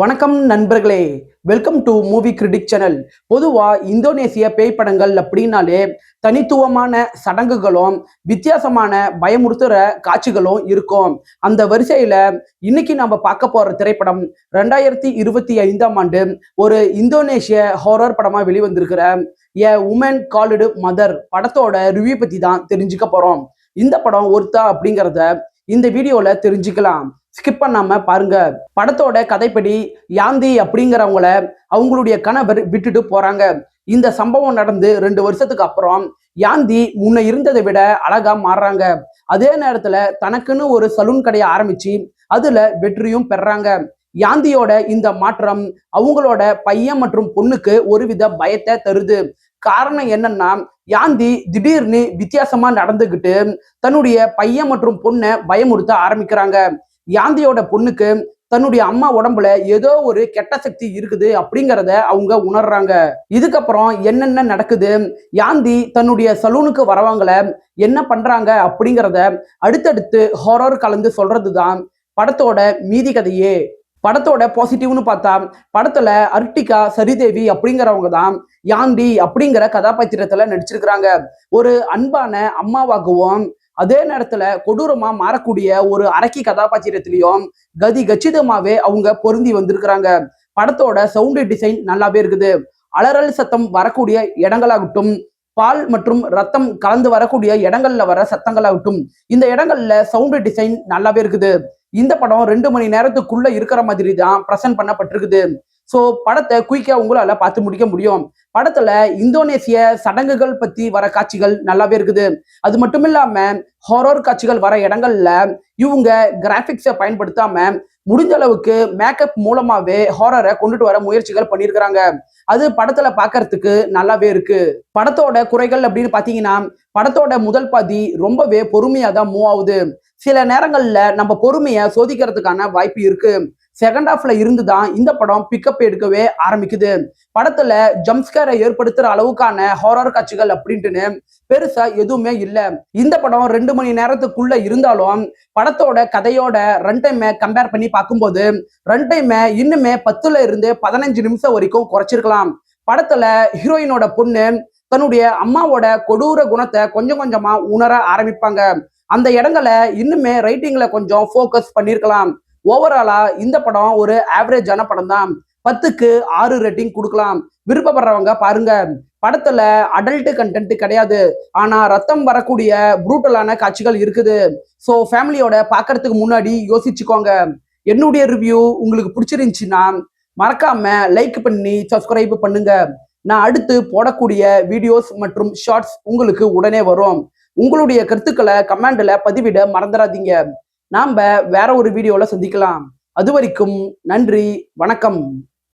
வணக்கம் நண்பர்களே. Welcome to movie critic channel பொதுவாக இந்தோனேசிய பேய் படங்கள் அப்படின்னாலே தனித்துவமான சடங்குகளும் வித்தியாசமான பயமுறுத்துகிற காட்சிகளும் இருக்கும். அந்த வரிசையில் இன்னைக்கு நம்ம பார்க்க போகிற திரைப்படம் ரெண்டாயிரத்தி இருபத்தி ஐந்தாம் ஆண்டு ஒரு இந்தோனேஷிய ஹாரர் படமாக வெளிவந்திருக்கிற எ உமன் கால்டு மதர் படத்தோட ரிவ்யூ பற்றி தான் தெரிஞ்சுக்க போகிறோம் இந்த படம் ஒருத்தா அப்படிங்கிறத இந்த வீடியோவில் தெரிஞ்சுக்கலாம். ஸ்கிப் பண்ணாம பாருங்க. படத்தோட கதைப்படி யாந்தி அப்படிங்கிறவங்கள அவங்களுடைய கணவர் விட்டுட்டு போறாங்க. இந்த சம்பவம் நடந்து ரெண்டு வருஷத்துக்கு அப்புறம் யாந்தி முன்ன இருந்ததை விட அழகா மாறுறாங்க. அதே நேரத்துல தனக்குன்னு ஒரு சலூன் கடையை ஆரம்பிச்சு அதுல வெற்றியும் பெறாங்க. யாந்தியோட இந்த மாற்றம் அவங்களோட பையன் மற்றும் பொண்ணுக்கு ஒருவித பயத்தை தருது. காரணம் என்னன்னா யாந்தி திடீர்னு வித்தியாசமா நடந்துகிட்டு தன்னுடைய பையன் மற்றும் பொண்ணை பயமுறுத்த ஆரம்பிக்கிறாங்க. யாந்தியோட பொண்ணுக்கு தன்னுடைய அம்மா உடம்புல ஏதோ ஒரு கெட்ட சக்தி இருக்குது அப்படிங்கிறத அவங்க உணர்றாங்க. இதுக்கப்புறம் என்னென்ன நடக்குது? யாந்தி தன்னுடைய சலூனுக்கு வரவங்கள என்ன பண்றாங்க அப்படிங்கிறத அடுத்தடுத்து ஹாரர் கலந்து சொல்றதுதான் படத்தோட மீதி கதையே. படத்தோட பாசிட்டிவ்னு பார்த்தா படத்துல அர்டிகா சரிதேவி அப்படிங்கிறவங்க தான் யாந்தி அப்படிங்கிற கதாபாத்திரத்துல நடிச்சிருக்கிறாங்க. ஒரு அன்பான அம்மாவாகவும் அதே நேரத்துல கொடூரமா மாறக்கூடிய ஒரு அரக்கி கதாபாத்திரத்திலையும் கதி கச்சிதமாவே அவங்க பொருந்தி வந்திருக்கிறாங்க. படத்தோட சவுண்டு டிசைன் நல்லாவே இருக்குது. அலறல் சத்தம் வரக்கூடிய இடங்களாகட்டும் பால் மற்றும் ரத்தம் கலந்து வரக்கூடிய இடங்கள்ல வர சத்தங்களாகட்டும் இந்த இடங்கள்ல சவுண்டு டிசைன் நல்லாவே இருக்குது. இந்த படம் ரெண்டு மணி நேரத்துக்குள்ள இருக்கிற மாதிரி தான் பிரசன்ட் பண்ணப்பட்டிருக்குது. ஸோ படத்தை குயிக்கா உங்களால பார்த்து முடிக்க முடியும். படத்துல இந்தோனேசிய சடங்குகள் பத்தி வர காட்சிகள் நல்லாவே இருக்குது. அது மட்டும் இல்லாம ஹாரர் காட்சிகள் வர இடங்கள்ல இவங்க கிராஃபிக்ஸை பயன்படுத்தாம முடிஞ்ச அளவுக்கு மேக்கப் மூலமாவே ஹாரரை கொண்டுட்டு வர முயற்சிகள் பண்ணியிருக்கிறாங்க அது படத்துல பாக்குறதுக்கு நல்லாவே இருக்கு. படத்தோட குறைகள் அப்படின்னு பாத்தீங்கன்னா படத்தோட முதல் பாதி ரொம்பவே பொறுமையா தான் மூவ் ஆகுது. சில நேரங்கள்ல நம்ம பொறுமையை சோதிக்கிறதுக்கான வாய்ப்பு இருக்கு. செகண்ட் ஹாஃப்ல இருந்து தான் இந்த படம் பிக்கப் எடுக்கவே ஆரம்பிக்குது. படத்துல ஜம்ஸ்கரை ஏற்படுத்துற அளவுக்கான ஹாரர் காட்சிகள் அப்படின்ட்டுன்னு பெருசா எதுவுமே இல்லை. இந்த படம் ரெண்டு மணி நேரத்துக்குள்ள இருந்தாலும் படத்தோட கதையோட ரன் டைமை கம்பேர் பண்ணி பார்க்கும்போது ரன் டைமை இன்னுமே பத்துல இருந்து பதினஞ்சு நிமிஷம் வரைக்கும் குறைச்சிருக்கலாம். படத்துல ஹீரோயினோட பொண்ணு தன்னுடைய அம்மாவோட கொடூர குணத்தை கொஞ்சம் கொஞ்சமா உணர ஆரம்பிப்பாங்க. அந்த இடங்களை இன்னுமே ரைட்டிங்ல கொஞ்சம் ஃபோக்கஸ் பண்ணிருக்கலாம். ஓவராலா இந்த படம் ஒரு ஆவரேஜான படம் தான் பத்துக்கு ஆறு ரேட்டிங் கொடுக்கலாம். விருப்பப்படுறவங்க பாருங்க. படத்துல அடல்ட் கண்டென்ட் கிடையாது. ஆனா ரத்தம் வரக்கூடிய ப்ரூட்டலான காட்சிகள் இருக்குது. ஸோ ஃபேமிலியோட பாக்குறதுக்கு முன்னாடி யோசிச்சுக்கோங்க. என்னுடைய ரிவ்யூ உங்களுக்கு பிடிச்சிருந்துச்சுன்னா மறக்காம லைக் பண்ணி சப்ஸ்கிரைப் பண்ணுங்க. நான் அடுத்து போடக்கூடிய வீடியோஸ் மற்றும் ஷார்ட்ஸ் உங்களுக்கு உடனே வரும். உங்களுடைய கருத்துக்களை கமெண்ட்ல பதிவிட மறந்துடாதீங்க. நாம் வேற ஒரு வீடியோவில் சந்திக்கலாம். அது வரைக்கும் நன்றி வணக்கம்.